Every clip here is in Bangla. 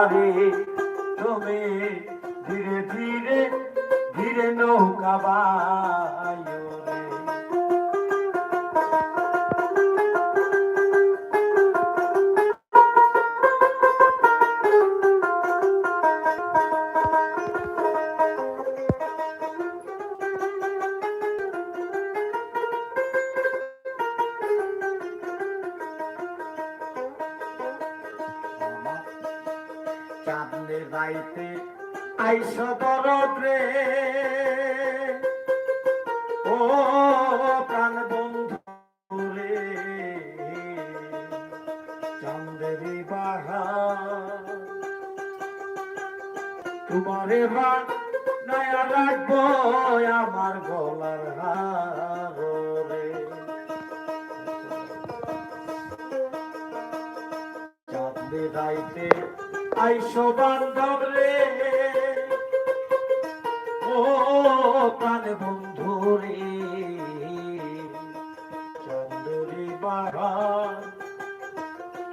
বারে তুমি ধীরে ধীরে ধীরে নৌকা চাঁদনের রাইতে আইস দরদ রে ও প্রাণ বন্ধু রে চাঁদেরি বাহার তোমারে বা নয়া রাখব আমার গলার হার চাঁদে রাইতে আইসো বান্ধব রে। ও প্রাণ বন্ধু রে। চন্দরি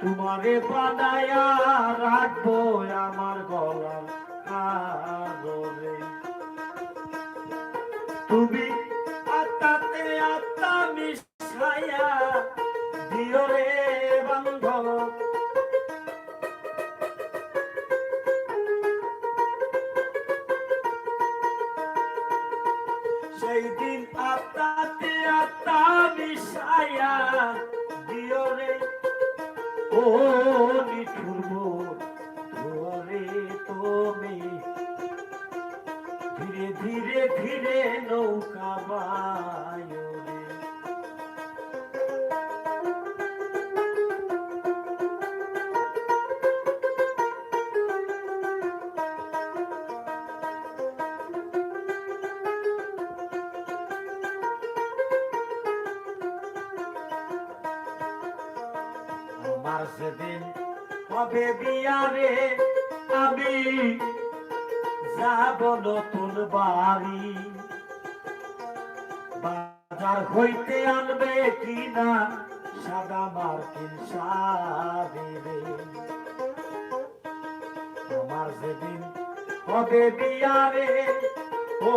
তোমারে বানায়া রাখব আমার হারে তুমি সেই দিন আত্মাতে আত্মা রে। ও ধরে তুমি। ধীরে ধীরে ধীরে নৌকা বায়ো আমার সেদিন হবে বিয়ারে, আমি যাব নতুন বাড়ি। বাজার হইতে আনবে কিনা সাদা মার্কিন শাড়ি রে। আমার সেদিন হবে বিয়ারে, ও